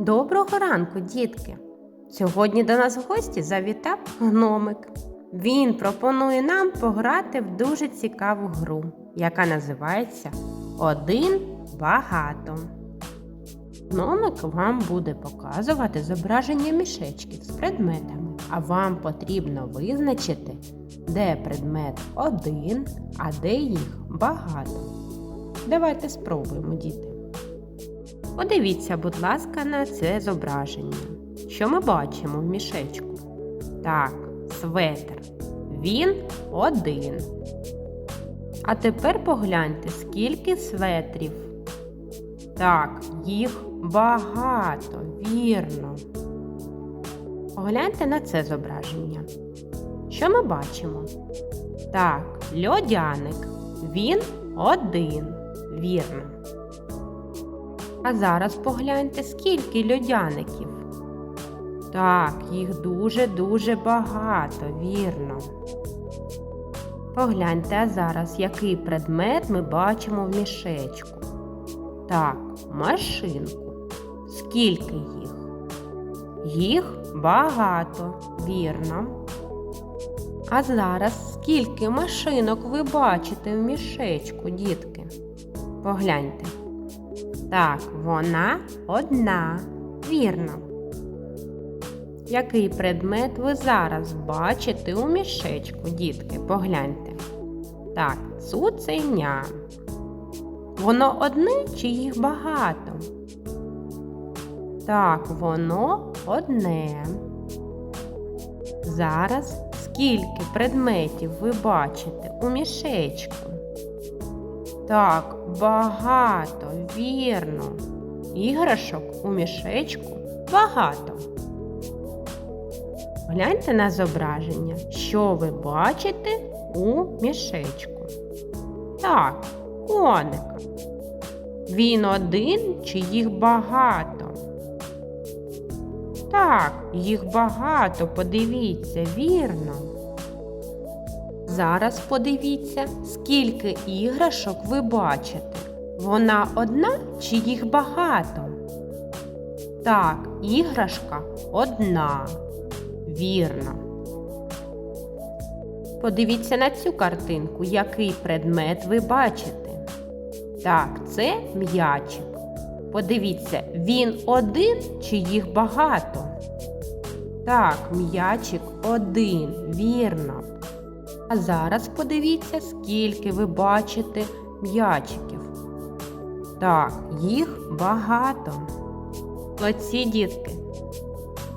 Доброго ранку, дітки! Сьогодні до нас в гості завітав гномик. Він пропонує нам пограти в дуже цікаву гру, яка називається Один багато. Гномик вам буде показувати зображення мішечків з предметами, а вам потрібно визначити, де предмет один, а де їх багато. Давайте спробуємо, діти. Подивіться, будь ласка, на це зображення. Що ми бачимо в мішечку? Так, светр. Він один. А тепер погляньте, скільки светрів. Так, їх багато, вірно. Погляньте на це зображення. Що ми бачимо? Так, льодяник. Він один. Вірно. А зараз погляньте, скільки льодяників. Так, їх дуже-дуже багато, вірно. Погляньте, а зараз який предмет ми бачимо в мішечку. Так, машинку. Скільки їх? Їх багато, вірно. А зараз скільки машинок ви бачите в мішечку, дітки? Погляньте. Так, вона одна. Вірно. Який предмет ви зараз бачите у мішечку, дітки? Погляньте. Так, цуценя. Воно одне чи їх багато? Так, воно одне. Зараз скільки предметів ви бачите у мішечку? Так, багато, вірно. Іграшок у мішечку багато. Гляньте на зображення, що ви бачите у мішечку. Так, коника. Він один чи їх багато? Так, їх багато, подивіться, вірно. Зараз подивіться, скільки іграшок ви бачите. Вона одна чи їх багато? Так, іграшка одна. Вірно. Подивіться на цю картинку, який предмет ви бачите. Так, це м'ячик. Подивіться, він один чи їх багато? Так, м'ячик один, вірно. А зараз подивіться, скільки ви бачите м'ячиків. Так, їх багато. Молодці дітки.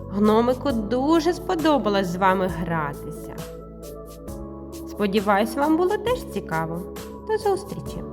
Гномику дуже сподобалось з вами гратися. Сподіваюсь, вам було теж цікаво. До зустрічі!